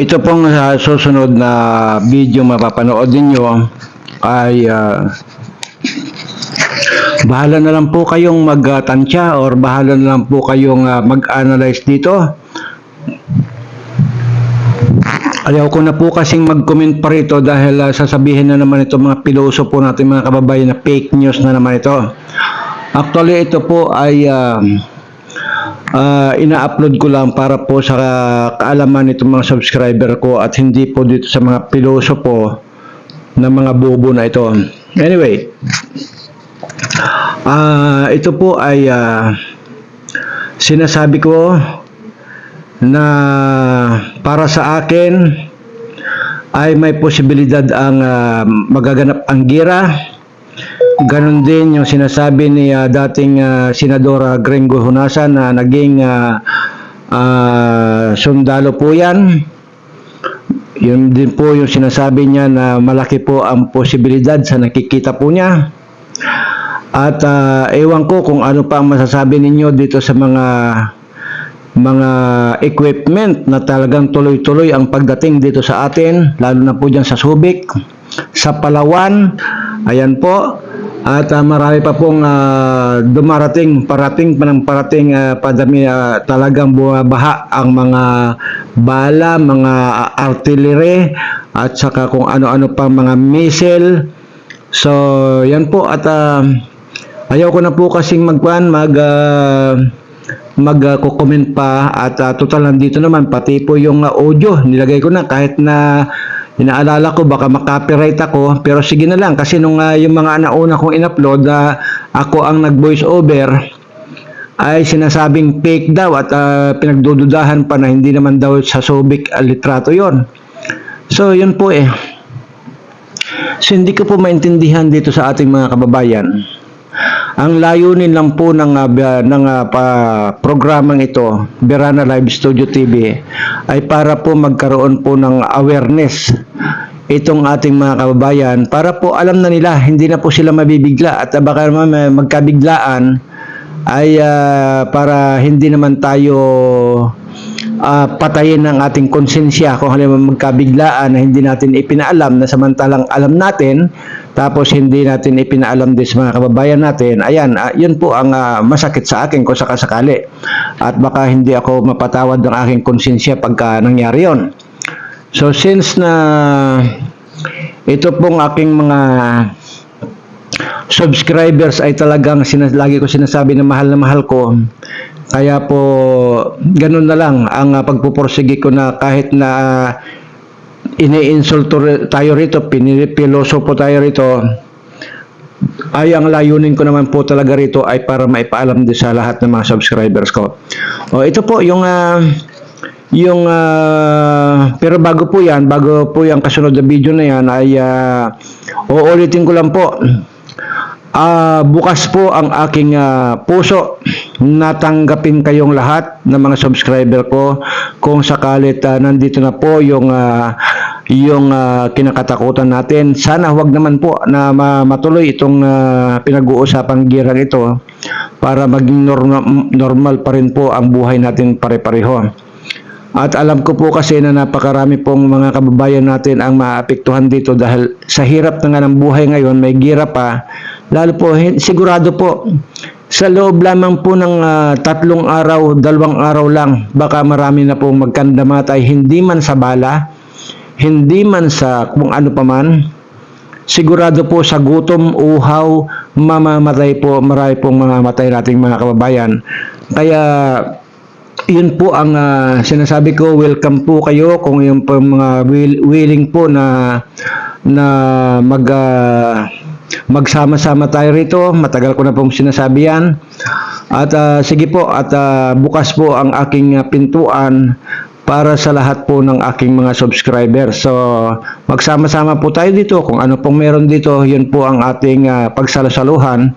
Ito pong sa susunod na video mapapanood ninyo ay ah, bahala na lang po kayong magtansya or bahala na lang po kayong ah, mag-analyze dito. Ayaw ko na po kasing mag-comment pa rito dahil ah, sasabihin na naman ito mga piloso po natin mga kababayan na fake news na naman ito. Actually ito po ay ah, Ah, ina-upload ko lang para po sa kaalaman nitong mga subscriber ko at hindi po dito sa mga piloso po na mga bobo na ito. Anyway, ah ito po ay ah, sinasabi ko na para sa akin ay may posibilidad ang ah, magaganap ang gira Ganon din yung sinasabi ni ah, dating ah, Senadora Gringo Hunasan na naging ah, ah, sundalo po yan. Yun din po yung sinasabi niya na malaki po ang posibilidad sa nakikita po niya. At ah, ewan ko kung ano pa ang masasabi ninyo dito sa mga mga equipment na talagang tuloy-tuloy ang pagdating dito sa atin, lalo na po dyan sa Subic, sa Palawan, ayan po, at ah, marami pa pong ah, dumarating, parating pa ng parating ah, padami ah, talagang bumabaha ang mga bala, mga artillery at saka kung ano-ano pa mga missile. So, yan po at ah, ayaw ko na po kasing magkuhan, mag ah, mag-comment pa at ah, total nandito naman pati po yung ah, audio nilagay ko na kahit na inaalala ko baka makopyright ako. Pero sige na lang kasi nung ah, yung mga nauna kong in-upload na ako ang nag-voice over ay sinasabing fake daw at ah, pinagdududahan pa na hindi naman daw sa Subic ah, litrato yon so yun po eh. So hindi ko po maintindihan dito sa ating mga kababayan ang layunin lang po ng uh, ng uh, pa, programang ito, Berana Live Studio TV, ay para po magkaroon po ng awareness itong ating mga kababayan para po alam na nila hindi na po sila mabibigla at baka naman may magkabiglaan ay uh, para hindi naman tayo uh, patayin ng ating konsensya kung halimbawa magkabiglaan na hindi natin ipinaalam na samantalang alam natin tapos hindi natin ipinaalam din sa mga kababayan natin, ayan, uh, yun po ang uh, masakit sa akin kung sakasakali. At baka hindi ako mapatawad ng aking konsensya pagka nangyari yon. So since na ito pong aking mga subscribers ay talagang sinas lagi ko sinasabi na mahal na mahal ko, kaya po ganun na lang ang uh, pagpupursige ko na kahit na uh, iniinsulto tayo rito, pinipiloso po tayo rito, ay ang layunin ko naman po talaga rito ay para maipaalam din sa lahat ng mga subscribers ko. O ito po yung uh, yung uh, pero bago po yan, bago po yung kasunod na video na yan ay uh, uulitin ko lang po. Uh, bukas po ang aking uh, puso. Natanggapin kayong lahat ng mga subscriber ko kung sakalit uh, nandito na po yung uh, yung uh, kinakatakutan natin. Sana huwag naman po na matuloy itong uh, pinag-uusapang girang ito para maging normal, normal pa rin po ang buhay natin pare-pareho. At alam ko po kasi na napakarami pong mga kababayan natin ang maapektuhan dito dahil sa hirap na nga ng buhay ngayon, may gira pa. Lalo po, sigurado po, sa loob lamang po ng uh, tatlong araw, dalawang araw lang, baka marami na pong magkandamatay, hindi man sa bala, hindi man sa kung ano pa man, sigurado po sa gutom, uhaw, mamamatay po, marami pong mga matay nating mga kababayan. Kaya, yun po ang uh, sinasabi ko, welcome po kayo kung yung po mga will, willing po na na mag uh, magsama-sama tayo rito. Matagal ko na pong sinasabi yan. At uh, sige po, at uh, bukas po ang aking pintuan para sa lahat po ng aking mga subscribers. So, magsama-sama po tayo dito. Kung ano pong meron dito, yun po ang ating uh, pagsalasaluhan.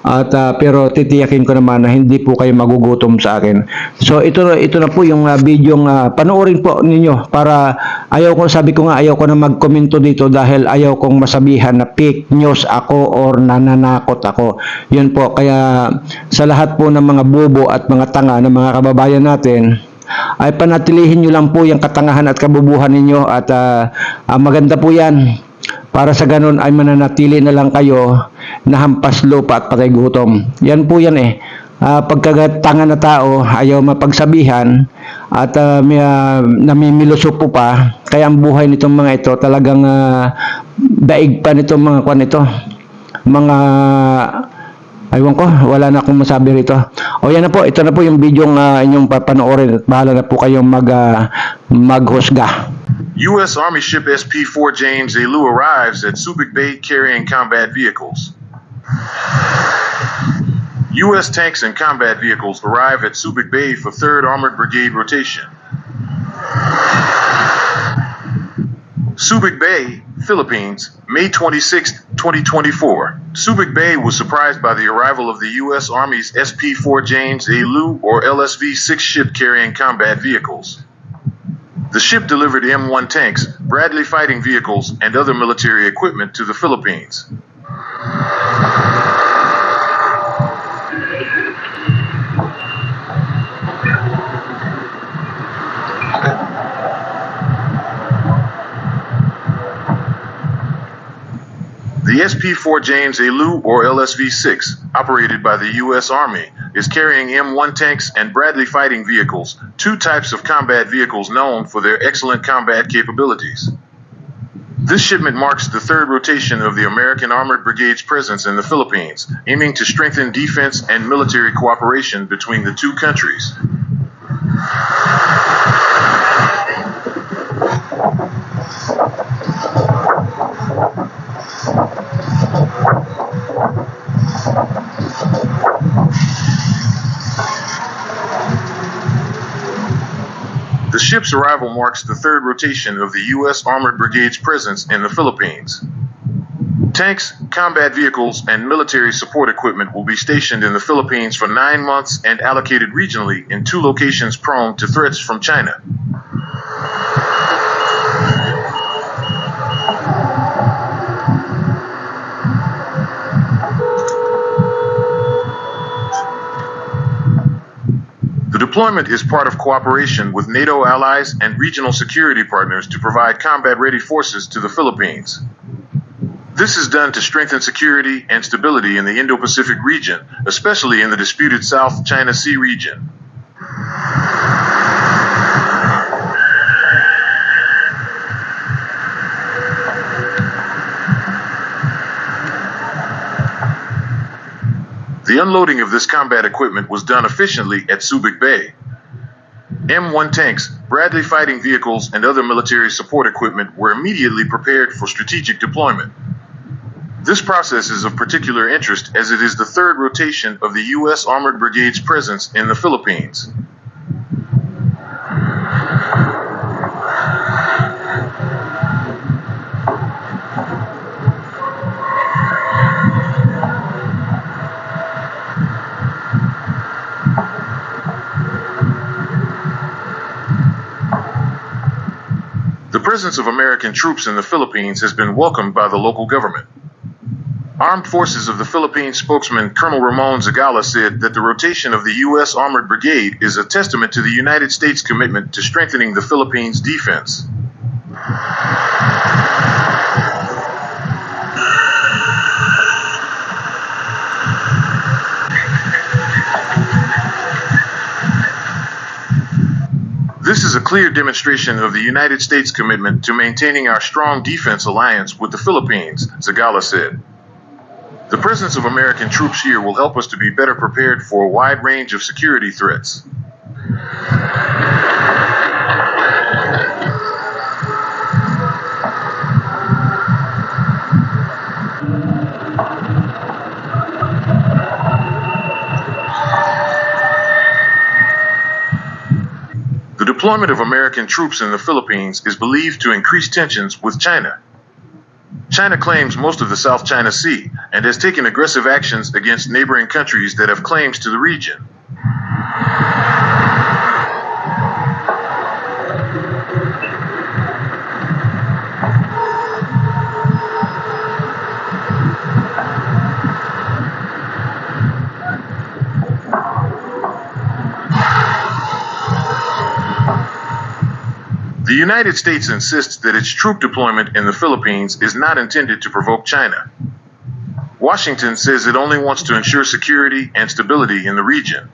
At uh, pero titiyakin ko naman na hindi po kayo magugutom sa akin. So ito ito na po yung uh, video uh, panoorin po ninyo para ayaw ko sabi ko nga ayaw ko na magkomento dito dahil ayaw kong masabihan na fake news ako or nananakot ako. Yun po kaya sa lahat po ng mga bobo at mga tanga ng mga kababayan natin ay panatilihin nyo lang po yung katangahan at kabubuhan ninyo at ah, ah, maganda po yan para sa ganun ay mananatili na lang kayo na hampas lupa at patay gutom. Yan po yan eh. Ah, pagkagatanga na tao, ayaw mapagsabihan at ah, may, ah, namimilusok po pa. Kaya ang buhay nitong mga ito talagang ah, daig pa nitong mga kwan ito. Mga Aywan ko, wala na akong masabi rito. O yan na po, ito na po yung video ng inyong papanoorin at bahala na po kayong mag, ah, maghusga. U.S. Army ship SP-4 James A. Lew arrives at Subic Bay carrying combat vehicles. U.S. tanks and combat vehicles arrive at Subic Bay for 3rd Armored Brigade rotation. Subic Bay, Philippines, May 26, 2024. Subic Bay was surprised by the arrival of the U.S. Army's SP-4 James A. Lew or LSV-6 ship carrying combat vehicles. The ship delivered M1 tanks, Bradley fighting vehicles, and other military equipment to the Philippines. The SP-4 James A. Lew or LSV-6, operated by the U.S. Army, is carrying M1 tanks and Bradley fighting vehicles, two types of combat vehicles known for their excellent combat capabilities. This shipment marks the third rotation of the American Armored Brigade's presence in the Philippines, aiming to strengthen defense and military cooperation between the two countries. Ship's arrival marks the third rotation of the U.S. Armored Brigade's presence in the Philippines. Tanks, combat vehicles, and military support equipment will be stationed in the Philippines for nine months and allocated regionally in two locations prone to threats from China. Deployment is part of cooperation with NATO allies and regional security partners to provide combat ready forces to the Philippines. This is done to strengthen security and stability in the Indo Pacific region, especially in the disputed South China Sea region. The unloading of this combat equipment was done efficiently at Subic Bay. M1 tanks, Bradley fighting vehicles, and other military support equipment were immediately prepared for strategic deployment. This process is of particular interest as it is the third rotation of the U.S. Armored Brigade's presence in the Philippines. Presence of American troops in the Philippines has been welcomed by the local government. Armed Forces of the Philippines spokesman Colonel Ramon Zagala said that the rotation of the U.S. Armored Brigade is a testament to the United States' commitment to strengthening the Philippines' defense. A clear demonstration of the United States' commitment to maintaining our strong defense alliance with the Philippines, Zagala said. The presence of American troops here will help us to be better prepared for a wide range of security threats. Deployment of American troops in the Philippines is believed to increase tensions with China. China claims most of the South China Sea and has taken aggressive actions against neighboring countries that have claims to the region. The United States insists that its troop deployment in the Philippines is not intended to provoke China. Washington says it only wants to ensure security and stability in the region.